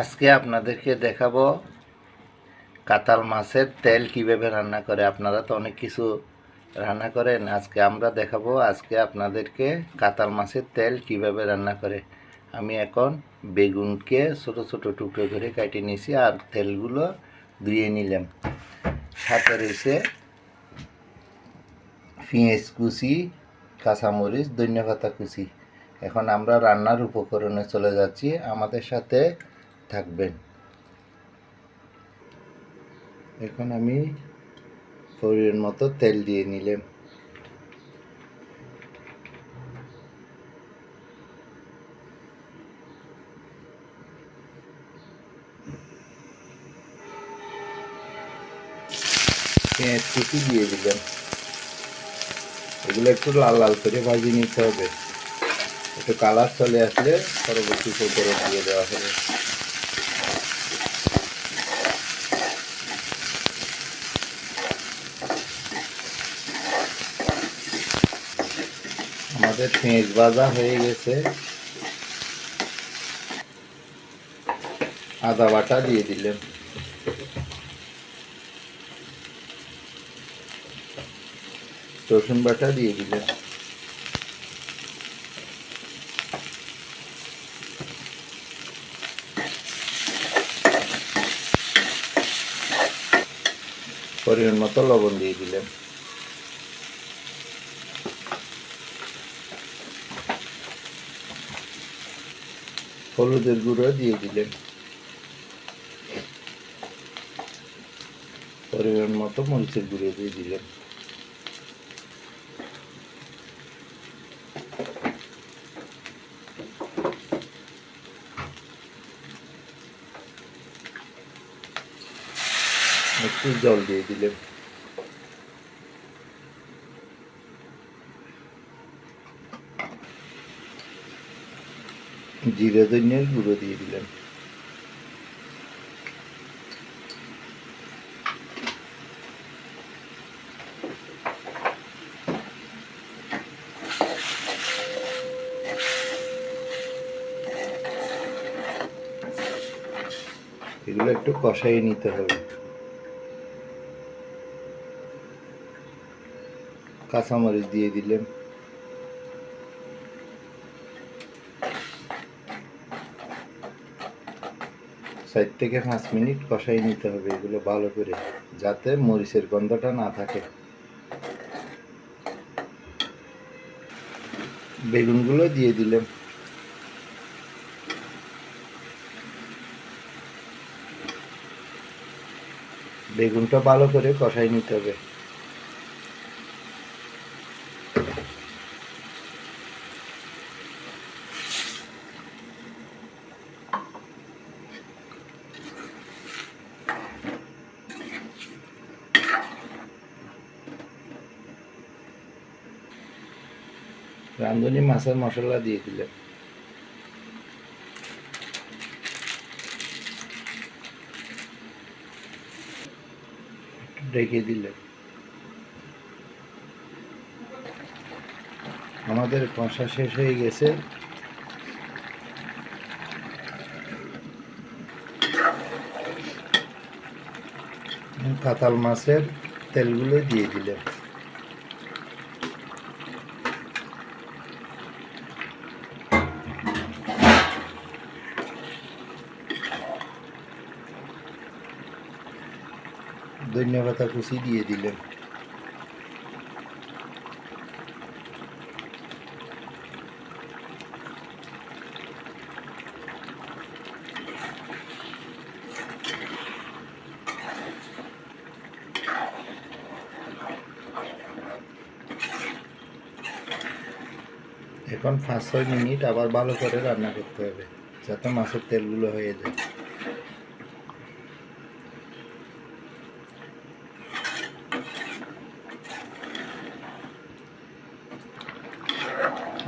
আজকে আপনাদেরকে দেখাবো কাতাল মাছের তেল কীভাবে রান্না করে। আপনারা তো অনেক কিছু রান্না করেন। আজকে আমরা দেখাবো আজকে আপনাদেরকে কাতাল মাছের তেল কীভাবে রান্না করে। আমি এখন বেগুনকে ছোট ছোট টুকরো করে কেটে নিয়েছি আর তেলগুলো ধুয়ে নিলাম। সাথে রয়েছে পেঁয়াজ কুচি, কাঁচামরিচ ধন্যপাতা কুচি। এখন আমরা রান্নার উপকরণে চলে যাচ্ছি। আমাদের সাথে থাকবেন। এখন আমি পরিমাণ মতো তেল দিয়ে নিলাম। পেঁয়াজ কুচি দিয়ে দিলাম। এগুলো একটু লাল লাল করে ভাজি নিতে হবে। একটু কালার চলে আসলে পরবর্তী উপরে দিয়ে দেওয়া হবে। আমাদের পেঁয়াজ ভাজা হয়ে গেছে। আদা বাটা দিয়ে দিলাম। রসুন বাটা দিয়ে দিলাম। পরিমাণ মতো লবণ দিয়ে দিলাম। হলুদের গুঁড়ো দিয়ে দিলেন পরিমাণ মতো মরিচের গুঁড়ো দিয়ে দিলেন একটু জল দিয়ে দিলেন জিরে ধনিয়ার গুঁড়ো দিয়ে দিলেন এগুলো একটু কষাই নিতে হবে। কাঁচামরিচ দিয়ে দিলেন চার থেকে পাঁচ মিনিট কষাই নিতে হবে এগুলো ভালো করে, যাতে মরিচের গন্ধটা না থাকে। বেগুনগুলো দিয়ে দিলাম। বেগুনটা ভালো করে কষাই নিতে হবে। রাঁধুনি মাছের মশলা দিয়ে দিলে। রেখে দিলে। আমাদের কষা শেষ হয়ে গেছে। কাতাল মাছের তেলগুলো দিয়ে দিলেন ধন্যবাদ কুচি দিয়ে দিলেন। এখন পাঁচ ছয় মিনিট আবার ভালো করে রান্না করতে হবে, যাতে মাছের তেলগুলো হয়ে যায়।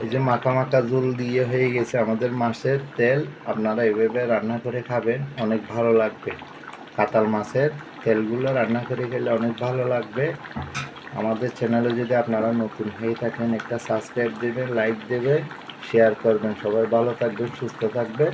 এই যে মাখা মাখা জুল দিয়ে হয়ে গেছে আমাদের মাছের তেল, আপনারা এভাবে রান্না করে খাবেন, অনেক ভালো লাগবে। কাতাল মাছের তেলগুলো রান্না করে খেলে অনেক ভালো লাগবে। আমাদের চ্যানেলে যদি আপনারা নতুন হয়ে থাকেন, একটা সাবস্ক্রাইব দেবেন, লাইক দেবে শেয়ার করবেন। সবাই ভালো থাকবেন, সুস্থ থাকবেন।